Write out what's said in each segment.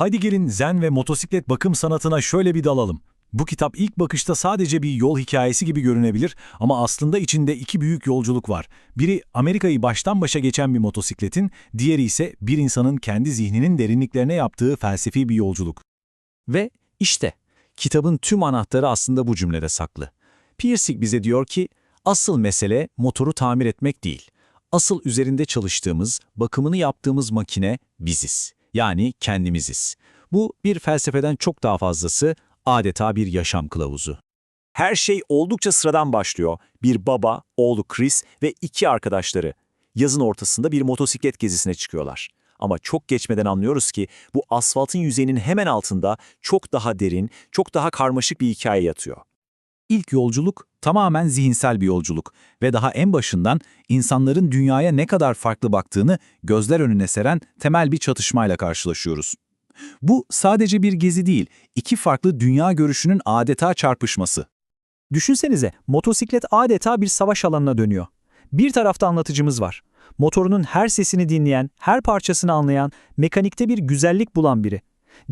Haydi gelin zen ve motosiklet bakım sanatına şöyle bir dalalım. Bu kitap ilk bakışta sadece bir yol hikayesi gibi görünebilir ama aslında içinde iki büyük yolculuk var. Biri Amerika'yı baştan başa geçen bir motosikletin, diğeri ise bir insanın kendi zihninin derinliklerine yaptığı felsefi bir yolculuk. Ve işte kitabın tüm anahtarı aslında bu cümlede saklı. Pirsig bize diyor ki asıl mesele motoru tamir etmek değil. Asıl üzerinde çalıştığımız, bakımını yaptığımız makine biziz. Yani kendimiziz. Bu bir felsefeden çok daha fazlası adeta bir yaşam kılavuzu. Her şey oldukça sıradan başlıyor. Bir baba, oğlu Chris ve iki arkadaşları. Yazın ortasında bir motosiklet gezisine çıkıyorlar. Ama çok geçmeden anlıyoruz ki bu asfaltın yüzeyinin hemen altında çok daha derin, çok daha karmaşık bir hikaye yatıyor. İlk yolculuk tamamen zihinsel bir yolculuk ve daha en başından insanların dünyaya ne kadar farklı baktığını gözler önüne seren temel bir çatışmayla karşılaşıyoruz. Bu sadece bir gezi değil, iki farklı dünya görüşünün adeta çarpışması. Düşünsenize, motosiklet adeta bir savaş alanına dönüyor. Bir tarafta anlatıcımız var. Motorunun her sesini dinleyen, her parçasını anlayan, mekanikte bir güzellik bulan biri.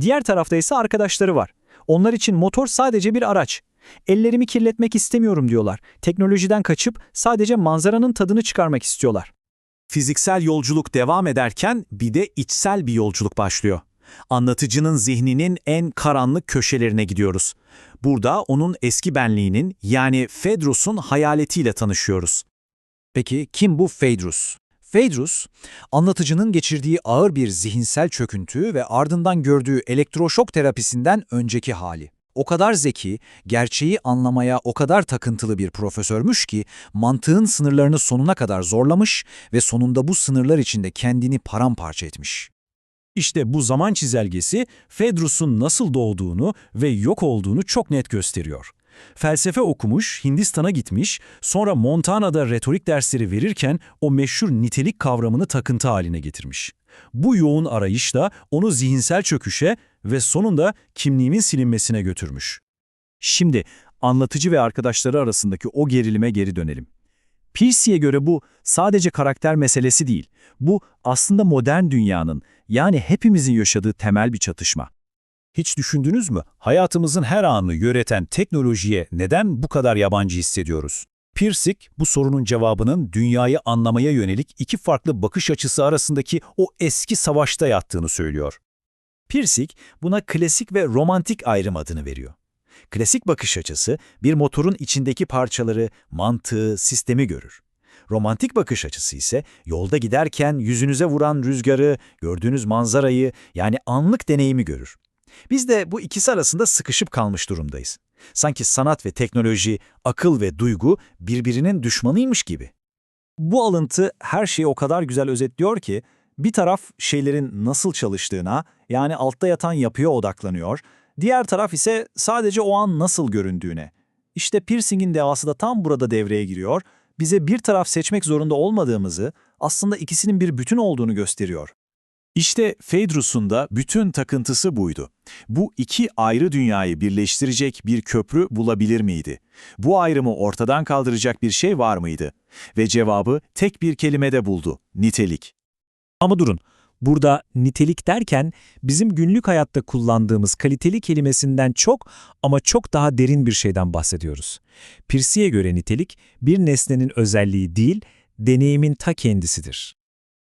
Diğer tarafta ise arkadaşları var. Onlar için motor sadece bir araç. Ellerimi kirletmek istemiyorum diyorlar. Teknolojiden kaçıp sadece manzaranın tadını çıkarmak istiyorlar. Fiziksel yolculuk devam ederken bir de içsel bir yolculuk başlıyor. Anlatıcının zihninin en karanlık köşelerine gidiyoruz. Burada onun eski benliğinin yani Phaedrus'un hayaletiyle tanışıyoruz. Peki kim bu Phaedrus? Phaedrus, anlatıcının geçirdiği ağır bir zihinsel çöküntü ve ardından gördüğü elektroşok terapisinden önceki hali. O kadar zeki, gerçeği anlamaya o kadar takıntılı bir profesörmüş ki mantığın sınırlarını sonuna kadar zorlamış ve sonunda bu sınırlar içinde kendini paramparça etmiş. İşte bu zaman çizelgesi Phaedrus'un nasıl doğduğunu ve yok olduğunu çok net gösteriyor. Felsefe okumuş, Hindistan'a gitmiş, sonra Montana'da retorik dersleri verirken o meşhur nitelik kavramını takıntı haline getirmiş. Bu yoğun arayış da onu zihinsel çöküşe ve sonunda kimliğimin silinmesine götürmüş. Şimdi anlatıcı ve arkadaşları arasındaki o gerilime geri dönelim. Piercy'ye göre bu sadece karakter meselesi değil. Bu aslında modern dünyanın yani hepimizin yaşadığı temel bir çatışma. Hiç düşündünüz mü? Hayatımızın her anını yöneten teknolojiye neden bu kadar yabancı hissediyoruz? Pirsig bu sorunun cevabının dünyayı anlamaya yönelik iki farklı bakış açısı arasındaki o eski savaşta yattığını söylüyor. Pirsig buna klasik ve romantik ayrım adını veriyor. Klasik bakış açısı bir motorun içindeki parçaları, mantığı, sistemi görür. Romantik bakış açısı ise yolda giderken yüzünüze vuran rüzgarı, gördüğünüz manzarayı yani anlık deneyimi görür. Biz de bu ikisi arasında sıkışıp kalmış durumdayız. Sanki sanat ve teknoloji, akıl ve duygu birbirinin düşmanıymış gibi. Bu alıntı her şeyi o kadar güzel özetliyor ki, bir taraf şeylerin nasıl çalıştığına, yani altta yatan yapıya odaklanıyor, diğer taraf ise sadece o an nasıl göründüğüne. İşte piercing'in devası da tam burada devreye giriyor, bize bir taraf seçmek zorunda olmadığımızı, aslında ikisinin bir bütün olduğunu gösteriyor. İşte Phaedrus'un da bütün takıntısı buydu. Bu iki ayrı dünyayı birleştirecek bir köprü bulabilir miydi? Bu ayrımı ortadan kaldıracak bir şey var mıydı? Ve cevabı tek bir kelimede buldu, nitelik. Ama durun, burada nitelik derken bizim günlük hayatta kullandığımız kaliteli kelimesinden çok ama çok daha derin bir şeyden bahsediyoruz. Piercy'ye göre nitelik bir nesnenin özelliği değil, deneyimin ta kendisidir.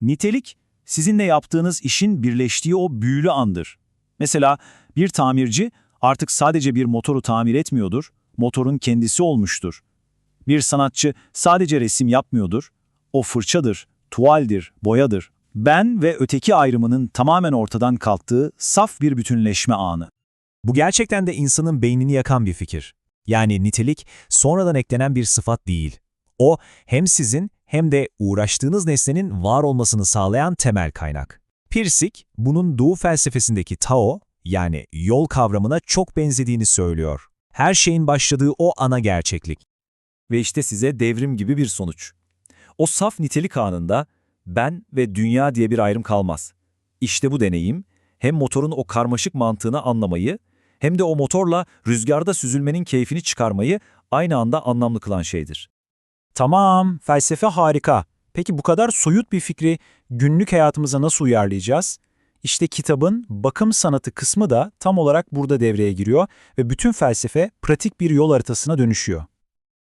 Nitelik, sizinle yaptığınız işin birleştiği o büyülü andır. Mesela bir tamirci artık sadece bir motoru tamir etmiyordur, motorun kendisi olmuştur. Bir sanatçı sadece resim yapmıyordur, o fırçadır, tuvaldir, boyadır. Ben ve öteki ayrımının tamamen ortadan kalktığı saf bir bütünleşme anı. Bu gerçekten de insanın beynini yakan bir fikir. Yani nitelik sonradan eklenen bir sıfat değil. O hem sizin hem de uğraştığınız nesnenin var olmasını sağlayan temel kaynak. Pirsig, bunun Doğu felsefesindeki Tao, yani yol kavramına çok benzediğini söylüyor. Her şeyin başladığı o ana gerçeklik. Ve işte size devrim gibi bir sonuç. O saf nitelik anında ben ve dünya diye bir ayrım kalmaz. İşte bu deneyim hem motorun o karmaşık mantığını anlamayı hem de o motorla rüzgarda süzülmenin keyfini çıkarmayı aynı anda anlamlı kılan şeydir. Tamam, felsefe harika. Peki bu kadar soyut bir fikri günlük hayatımıza nasıl uyarlayacağız? İşte kitabın bakım sanatı kısmı da tam olarak burada devreye giriyor ve bütün felsefe pratik bir yol haritasına dönüşüyor.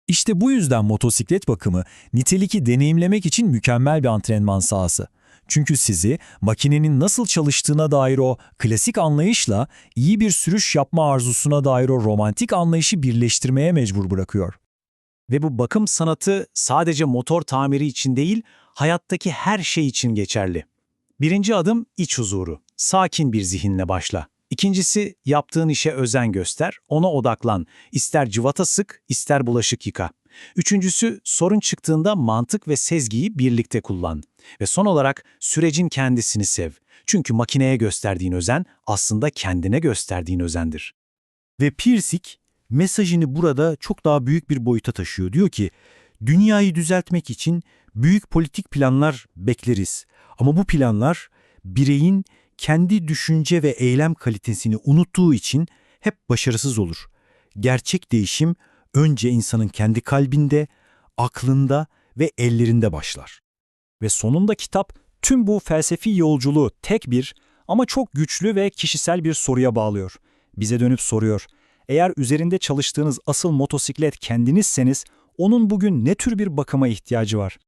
İşte bu yüzden motosiklet bakımı niteliki deneyimlemek için mükemmel bir antrenman sahası. Çünkü sizi makinenin nasıl çalıştığına dair o klasik anlayışla iyi bir sürüş yapma arzusuna dair o romantik anlayışı birleştirmeye mecbur bırakıyor. Ve bu bakım sanatı sadece motor tamiri için değil, hayattaki her şey için geçerli. Birinci adım iç huzuru. Sakin bir zihinle başla. İkincisi yaptığın işe özen göster, ona odaklan. İster cıvata sık, ister bulaşık yıka. Üçüncüsü sorun çıktığında mantık ve sezgiyi birlikte kullan. Ve son olarak sürecin kendisini sev. Çünkü makineye gösterdiğin özen aslında kendine gösterdiğin özendir. Ve Pirsik mesajını burada çok daha büyük bir boyuta taşıyor. Diyor ki, dünyayı düzeltmek için büyük politik planlar bekleriz. Ama bu planlar bireyin kendi düşünce ve eylem kalitesini unuttuğu için hep başarısız olur. Gerçek değişim önce insanın kendi kalbinde, aklında ve ellerinde başlar. Ve sonunda kitap tüm bu felsefi yolculuğu tek bir ama çok güçlü ve kişisel bir soruya bağlıyor. Bize dönüp soruyor. Eğer üzerinde çalıştığınız asıl motosiklet kendinizseniz onun bugün ne tür bir bakıma ihtiyacı var?